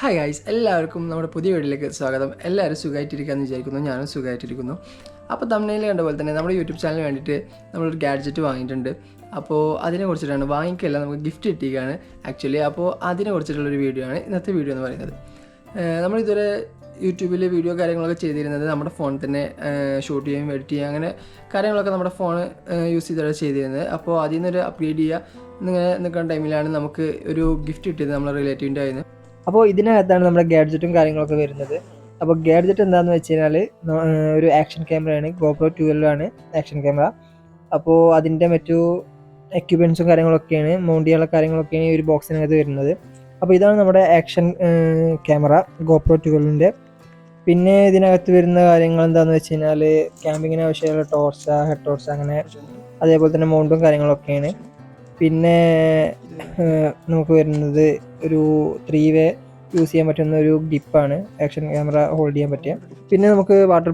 Hi guys എല്ലാവർക്കും നമ്മുടെ പുതിയ വീഡിയോയിലേക്ക് സ്വാഗതം. എല്ലാവരും സുഖമായിട്ടിരിക്കാമെന്ന് വിചാരിക്കുന്നു. ഞാനും സുഖമായിട്ടിരിക്കുന്നു അപ്പോൾ തമിഴിൽ കണ്ട പോലെ തന്നെ നമ്മുടെ യൂട്യൂബ് ചാനലിന് വേണ്ടിയിട്ട് നമ്മളൊരു ഗാഡ്ജറ്റ് വാങ്ങിയിട്ടുണ്ട്. അപ്പോൾ അതിനെ കുറിച്ചിട്ടാണ് വാങ്ങിക്കല്ല നമുക്ക് ഗിഫ്റ്റ് കിട്ടിയാണ് ആക്ച്വലി അപ്പോൾ അതിനെ കുറിച്ചിട്ടുള്ളൊരു വീഡിയോ ആണ് ഇന്നത്തെ വീഡിയോ എന്ന് പറയുന്നത്. നമ്മളിതുവരെ യൂട്യൂബിൽ വീഡിയോ കാര്യങ്ങളൊക്കെ ചെയ്തിരുന്നത് നമ്മുടെ ഫോൺ തന്നെ ഷൂട്ട് ചെയ്യുകയും എഡിറ്റ് ചെയ്യുക അങ്ങനെ കാര്യങ്ങളൊക്കെ നമ്മുടെ ഫോൺ യൂസ് ചെയ്താണ് ചെയ്തിരുന്നത്. അപ്പോൾ അതിൽ നിന്നൊരു അപ്ഗ്രേഡ് ചെയ്യുക എന്നിങ്ങനെ നിൽക്കുന്ന ടൈമിലാണ് നമുക്ക് ഒരു ഗിഫ്റ്റ് കിട്ടിയത് നമ്മുടെ റിലേറ്റീവിന്റെ നിന്ന് അപ്പോൾ ഇതിനകത്താണ് നമ്മുടെ ഗാഡ്ജറ്റും കാര്യങ്ങളൊക്കെ വരുന്നത്. അപ്പോൾ ഗാഡ്ജറ്റ് എന്താണെന്ന് വെച്ച് കഴിഞ്ഞാൽ ഒരു ആക്ഷൻ ക്യാമറയാണ്. GoPro twelve action camera. അപ്പോൾ അതിന്റെ മറ്റു എക്യുപ്മെൻസും കാര്യങ്ങളൊക്കെയാണ് മൗണ്ട് ചെയ്യാനുള്ള കാര്യങ്ങളൊക്കെയാണ് ഈ ഒരു ബോക്സിനകത്ത് വരുന്നത്. അപ്പോൾ ഇതാണ് നമ്മുടെ ആക്ഷൻ ക്യാമറ ഗോപ്രോ ട്വൽവിന്റെ പിന്നെ ഇതിനകത്ത് വരുന്ന കാര്യങ്ങൾ എന്താണെന്ന് വെച്ച് കഴിഞ്ഞാൽ ക്യാമ്പിങ്ങിന് ആവശ്യമുള്ള ടോർച്ച ഹെഡ് ടോർച്ച അങ്ങനെ അതേപോലെ തന്നെ മൗണ്ടും കാര്യങ്ങളൊക്കെയാണ്. പിന്നെ നമുക്ക് വരുന്നത് ഒരു ത്രീ വേ യൂസ് ചെയ്യാൻ പറ്റുന്ന ഒരു ഗ്രിപ്പാണ് ആക്ഷൻ ക്യാമറ ഹോൾഡ് ചെയ്യാൻ പറ്റിയ. പിന്നെ നമുക്ക് വാട്ടർ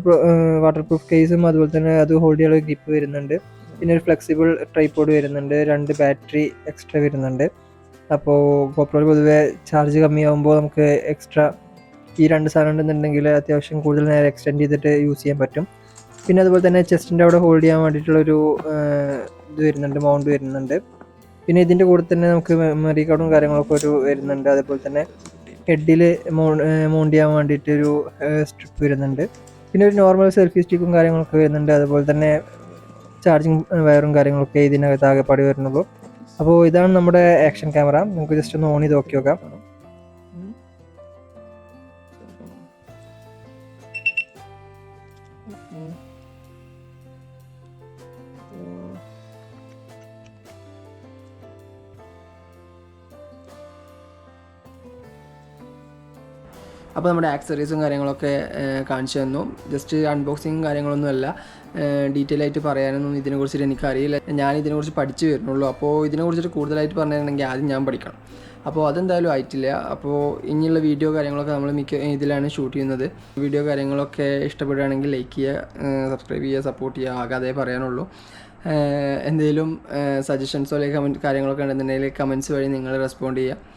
വാട്ടർ പ്രൂഫ് കേസും അതുപോലെ തന്നെ അത് ഹോൾഡ് ചെയ്യാനുള്ള ഗ്രിപ്പ് വരുന്നുണ്ട്. പിന്നെ ഒരു ഫ്ലെക്സിബിൾ ട്രൈപ്പോഡ് വരുന്നുണ്ട്. രണ്ട് ബാറ്ററി എക്സ്ട്രാ വരുന്നുണ്ട്. അപ്പോൾ ഗോപ്രോയിൽ പൊതുവെ ചാർജ് കമ്മിയാകുമ്പോൾ നമുക്ക് എക്സ്ട്രാ ഈ രണ്ട് സാധനം ഉണ്ടെന്നുണ്ടെങ്കിൽ അത്യാവശ്യം കൂടുതൽ നേരം എക്സ്റ്റെൻഡ് ചെയ്തിട്ട് യൂസ് ചെയ്യാൻ പറ്റും. പിന്നെ അതുപോലെ തന്നെ ചെസ്റ്റിന്റെ അവിടെ ഹോൾഡ് ചെയ്യാൻ വേണ്ടിയിട്ടുള്ളൊരു ഇത് വരുന്നുണ്ട് മൗണ്ട് വരുന്നുണ്ട്. പിന്നെ ഇതിന്റെ കൂടെ തന്നെ നമുക്ക് മെമ്മറി കാർഡും കാര്യങ്ങളൊക്കെ ഒരു വരുന്നുണ്ട്. അതേപോലെ തന്നെ ഹെഡിൽ മൗണ്ട് ചെയ്യാൻ വേണ്ടിയിട്ട് ഒരു സ്ട്രിപ്പ് വരുന്നുണ്ട്. പിന്നെ ഒരു നോർമൽ സെൽഫി സ്റ്റിക്കും കാര്യങ്ങളൊക്കെ വരുന്നുണ്ട്. അതുപോലെ തന്നെ ചാർജിങ് വയറും കാര്യങ്ങളൊക്കെ ഇതിനകത്ത് ആകെപ്പാടി വരുന്നുള്ളൂ. അപ്പോൾ ഇതാണ് നമ്മുടെ ആക്ഷൻ ക്യാമറ നമുക്ക് ജസ്റ്റ് ഒന്ന് ഓൺ ചെയ്ത് നോക്കി നോക്കാം. അപ്പോൾ നമ്മുടെ ആക്സറീസും കാര്യങ്ങളൊക്കെ കാണിച്ചു തന്നു. ജസ്റ്റ് അൺബോക്സിങ് കാര്യങ്ങളൊന്നുമല്ല ഡീറ്റെയിൽ ആയിട്ട് പറയാനൊന്നും ഇതിനെക്കുറിച്ചിട്ട് എനിക്കറിയില്ല. ഞാൻ ഇതിനെക്കുറിച്ച് പഠിച്ചു വരുന്നുള്ളൂ. അപ്പോൾ ഇതിനെക്കുറിച്ചിട്ട് കൂടുതലായിട്ട് പറഞ്ഞിട്ടുണ്ടെങ്കിൽ ആദ്യം ഞാൻ പഠിക്കണം. അപ്പോൾ അതെന്തായാലും ആയിട്ടില്ല. അപ്പോൾ ഇനിയുള്ള വീഡിയോ കാര്യങ്ങളൊക്കെ നമ്മൾ മിക്ക ഇതിലാണ് ഷൂട്ട് ചെയ്യുന്നത്. വീഡിയോ കാര്യങ്ങളൊക്കെ ഇഷ്ടപ്പെടുകയാണെങ്കിൽ ലൈക്ക് ചെയ്യുക സബ്സ്ക്രൈബ് ചെയ്യുക സപ്പോർട്ട് ചെയ്യുക ആകെ അതേ പറയാനുള്ളൂ. എന്തെങ്കിലും സജഷൻസോ അല്ലെങ്കിൽ കമന്റ് കാര്യങ്ങളൊക്കെ ഉണ്ടെന്നുണ്ടെങ്കിൽ കമന്റ്സ് വഴി നിങ്ങൾ റെസ്പോണ്ട് ചെയ്യുക.